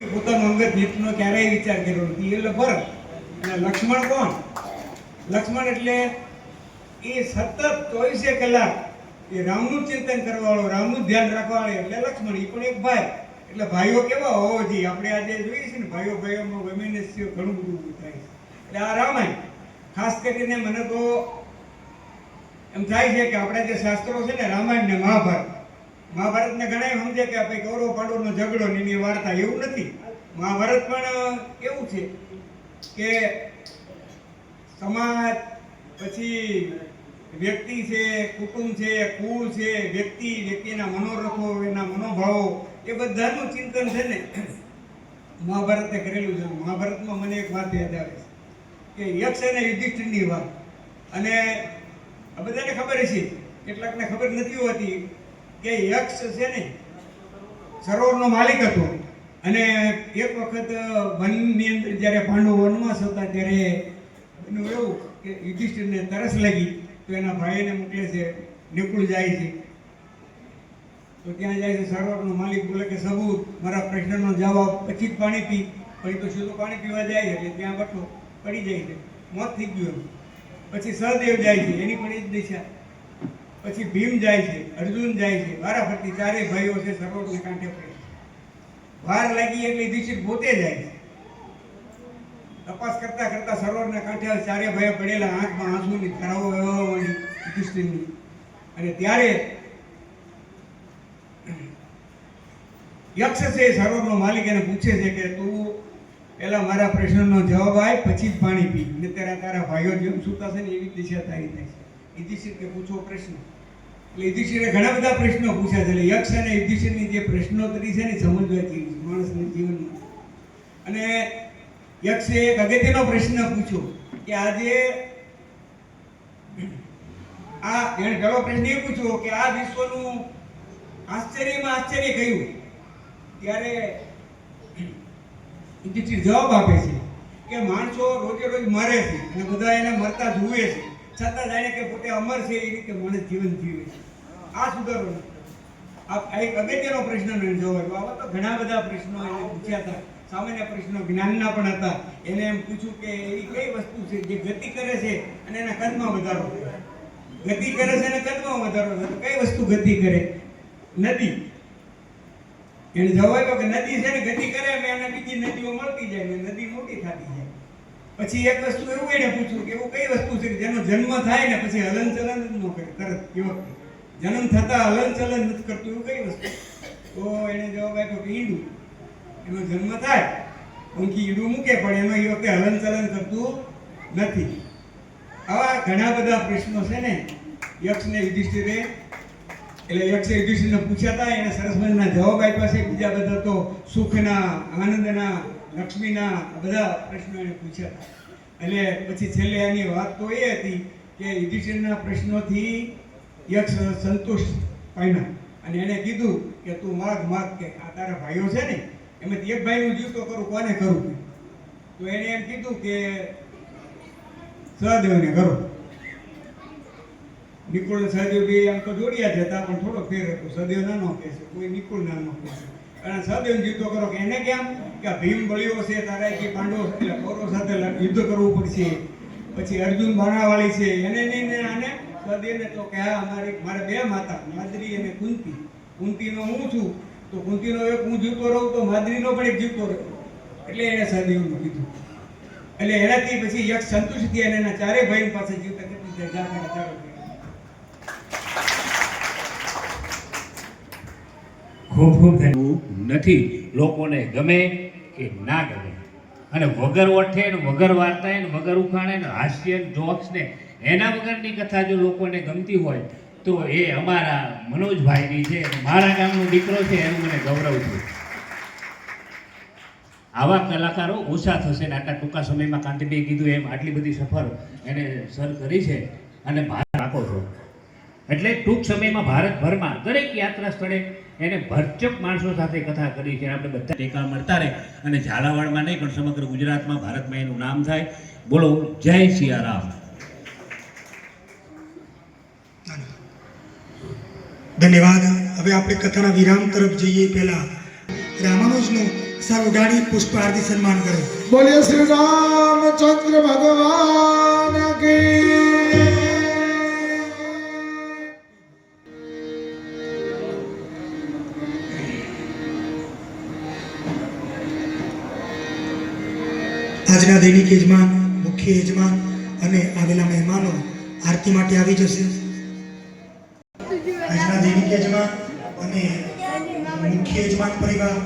પોતાનો અંગત હિતનો ક્યારેય વિચાર કર્યો નથી. એટલે ભરત અને લક્ષ્મણ કોણ? લક્ષ્મણ એટલે એ સતત ચોવીસે કલાક એ રામનું ચિંતન કરવાવાળો, રામનું ધ્યાન રાખવાવાળો એટલે લક્ષ્મણ એ પણ એક ભાઈ. એટલે ભાઈઓ કેવા હોવો જોઈએ? આપણે આજે જોઈએ છીએ ને, ભાઈઓ ભાઈઓમાં વૈમનસ્ય ઘણું બધું થાય છે. એટલે આ રામાયણ, ખાસ કરીને મને તો એમ થાય છે કે આપણા જે શાસ્ત્રો છે ને રામાયણ ને મહાભારત મહાભારતને ઘણા સમજે કે ભાઈ કૌરવ પાંડવનો ઝઘડો એની વાર્તા એવું નથી. મહાભારત પણ કેવું છે કે સમાજ, પછી વ્યક્તિ છે, કુટુંબ છે, કુળ છે, વ્યક્તિ, વ્યક્તિના મનોરથો, એના મનોભાવો, એ બધાનું ચિંતન છે ને, મહાભારતે કરેલું છે. મહાભારતમાં મને એક વાત યાદ આવે છે કે યક્ષ અને યુધિષ્ઠિરની વાત. અને આ બધાને ખબર છે કેટલાકને ખબર નથી હોતી. કે યક્ષ છે ને, સરોવરનો માલિક હતો. અને એક વખત વનની અંદર જ્યારે ભાંડુ વનવાસ હતા, ત્યારે એનું એવું કે યુધિષ્ઠિરને તરસ લાગી, તો એના ભાઈને મોકલે છે, નિકુળ જાય છે. તો ત્યાં જાય છે સરોવરનો માલિક, બોલે કે સબૂત મારા પ્રશ્નનો જવાબ પછી જ પાણી પી. પછી તો શુદ્ધ પાણી પીવા જાય એટલે ત્યાં બઠો પડી જાય છે. મોત થઈ ગયું. પછી સહદેવ જાય છે, એની પણ એ જ દિશા. પછી ભીમ જાય છે, અર્જુન જાય છે, વારાફરતી ચારેય ભાઈઓ છે સરોવરને કાંઠે પડે. વાર લાગી એટલે દીક્ષિત પોતે જાય છે. તપાસ કરતા કરતા સરોવરના કાંઠે ચારે ભાઈઓ પડેલા આંખમાં આંસુની ધરાવો વહેવાની યુધિષ્ઠિરની અને ત્યારે યક્ષ છે સરોવરનો માલિક એને પૂછે છે કે તું પહેલાં મારા પ્રશ્નનો જવાબ આપ પછી જ પાણી પી. ને તારા તારા ભાઈઓ જેમ સૂતા છે ને એવી દિશા તારી થાય છે. યુધિષ્ઠિર કે પૂછો પ્રશ્ન. એટલે યુધિષ્ઠિરે ઘણા બધા પ્રશ્નો પૂછ્યા છે. એટલે યક્ષ અને યુધિષ્ઠિરની જે પ્રશ્નોત્તરી છે ને સમજવાથી માણસના જીવનમાં. અને યક્ષે એક અગત્યનો પ્રશ્ન પૂછ્યો કે આજે આ, એણે પહેલો પ્રશ્ન એ પૂછ્યો કે આ વિશ્વનું આશ્ચર્યમાં આશ્ચર્ય કયું? ત્યારે યુધિષ્ઠિર જવાબ આપે છે કે માણસો રોજે રોજ મરે છે અને બધા એને મરતા જુએ છે. છતાં જાણે કે પોતે અમર છે એ રીતે માણસ જીવન જીવે છે. આ સુધારો. આ એક અગત્યનો પ્રશ્ન જવાબ આપ્યો. આવા તો ઘણા બધા પ્રશ્નો એને પૂછ્યા હતા. સામાન્ય પ્રશ્નો જ્ઞાનના પણ હતા. એને એમ પૂછ્યું કે એવી કઈ વસ્તુ છે જે ગતિ કરે છે અને એના કદમાં વધારો ગતિ કરે છે અને કદમાં વધારો કઈ વસ્તુ ગતિ કરે? નદી. એને જવાબ કે નદી છે ને ગતિ કરે એને બીજી નદીઓ મળતી જાય ને નદી મોટી થતી જાય. પછી એક વસ્તુ એવું એને પૂછ્યું કે એવું કઈ વસ્તુ છે કે જેનો જન્મ થાય ને પછી હલનચલન જ ન કરે? તરત એ વખતે. જન્મ થતા હલનચલન નથી કરતું, એવું કઈ વસ્તુ? તો એને જવાબ આપ્યો કે ઈંડું. એનો જન્મ થાય ઊંઘી ઈંડું મૂકે, પણ એનો એ વખતે હલનચલન કરતું નથી. આવા ઘણા બધા પ્રશ્નો છે ને યક્ષને યુધિષ્ઠિરે, એટલે યક્ષ યુધિષ્ઠિરને પૂછ્યા હતા, એને સરસ મજાના જવાબ આપ્યા છે. બીજા બધા તો સુખના, આનંદના લક્ષ્મીના બધા પ્રશ્નો એને પૂછ્યા. એટલે પછી છેલ્લે એની વાત તો એ હતી કે યુધિષ્ઠિરના પ્રશ્નોથી યક્ષ સંતુષ્ટ પામ્યા. અને એને કીધું કે, તું માગ માગ કે, આ તારા ભાઈઓ છે ને, એમાંથી એક ભાઈનું જીવ તો કરું, કોને કરું? તો એને એમ કીધું કે, સહદેવને કરો. નિકુળ સહદેવ બે આમ તો જોડિયા જ હતા, પણ થોડો ફેર હતો. સહદેવ નાનો કહે છે કોઈ નિકુળ નાનો કહે છે અને સહદેવ યુદ્ધ કરો કે એને કેમ? કે ભીમ બળીઓ છે, તારા કે પાંડવો એટલે કૌરવ સાથે યુદ્ધ કરવું પડશે. પછી અર્જુન બાણાવાળી છે, એને નહીં આને? સહદેવને તો કે, હા, અમારી મારે બે માતા, માદ્રી અને કુંતી. કુંતીનો હું છું? તો કુંતીનો એક હું જીવતો રહું, તો માદ્રીનો પણ એક જીવતો રહ્યો એટલે એને સહદેવનું કીધું. એટલે એનાથી પછી યક્ષ સંતુષ્ટ થયા અને એના ચારે ભાઈ પાસે જીવતા કેટલી જાય જા તારા ચારો ભાઈ. ખૂબ ખૂબ થયું નથી. લોકોને ગમે કે ના ગમે. અને વગર ઓઠે ને વગર વાર્તાએ ને વગર ઉખાણે ને હાસ્ય જોક્સ ને એના વગરની કથા જો લોકોને ગમતી હોય, તો એ અમારા મનોજભાઈની છે મારા ગામનો દીકરો છે, એનું મને ગૌરવ છે. આવા કલાકારો ઓછા થશે ને આટલા ટૂંકા સમયમાં કાંતિભાઈ કીધું એમ, આટલી બધી સફર એને સર કરી છે, અને ભાર રાખો છો. એટલે ટૂંક સમયમાં ભારતભરમાં દરેક યાત્રા સ્થળે એને ભરચક માણસો સાથે કથા કરી છે. આપણે બધા ટેકા મળતા રહે અને ઝાલાવાડમાં નહીં પણ સમગ્ર ગુજરાતમાં ભારતમાં એનું નામ થાય. બોલો જય સિયારામ. ધન્યવાદ. હવે આપણે કથાના વિરામ તરફ જઈએ પહેલા. રામાનુજનું સૌ ઉડાડી પુષ્પ આરતી સન્માન કરે. બોલીએ શ્રી રામચંદ્ર ભગવાન કી આજના દૈનિક યજમાન, મુખ્ય યજમાન અને આવેલા મહેમાનો આરતી માટે આવી જશે. આજના દૈનિક યજમાન અને મુખ્ય યજમાન પરિવાર